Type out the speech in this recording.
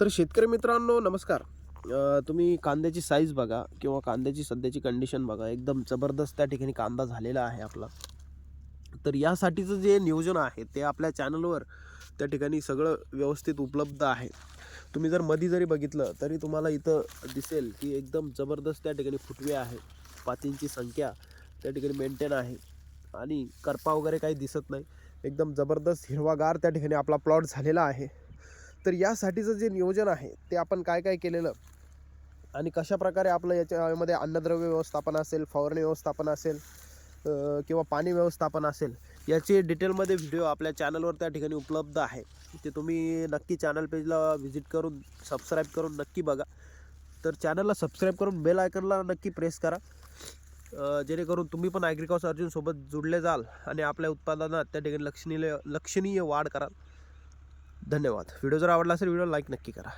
तर शेतकरी मित्रांनो नमस्कार. तुम्ही कांद्याची साईज बघा किंवा कांद्याची सध्याची कंडिशन बघा. एकदम जबरदस्त त्या ठिकाणी कांदा झालेला आहे आपला. तर यासाठीचं जे नियोजन आहे ते आपल्या चॅनलवर त्या ठिकाणी सगळं व्यवस्थित उपलब्ध आहे. तुम्ही जर मधी जरी बघितलं तरी तुम्हाला इथं दिसेल की एकदम जबरदस्त त्या ठिकाणी फुटवे आहे. पातींची संख्या त्या ठिकाणी मेंटेन आहे. आणि करपा वगैरे काही दिसत नाही. एकदम जबरदस्त हिरवागार त्या ठिकाणी आपला प्लॉट झालेला आहे. तर यासाठीचं जे नियोजन आहे ते आपण काय काय केलेलं? आणि कशा प्रकारे आपलं याच्यामध्ये अन्नद्रव्य व्यवस्थापन असेल फवारणी व्यवस्थापन असेल किंवा पाणी व्यवस्थापन असेल याचे डिटेलमध्ये व्हिडिओ आपल्या चॅनलवर त्या ठिकाणी उपलब्ध आहे. ते तुम्ही नक्की चॅनल पेजला व्हिजिट करून सबस्क्राईब करून नक्की बघा. तर चॅनलला सबस्क्राईब करून बेल आयकनला नक्की प्रेस करा. जेणेकरून तुम्ही पण ॲग्रिकॉस अर्जुनसोबत जुडले जाल आणि आपल्या उत्पादनात त्या ठिकाणी लक्षणीय लक्षणीय वाढ कराल. धन्यवाद. व्हिडिओ जर आवडला असेल व्हिडिओ लाईक नक्की करा.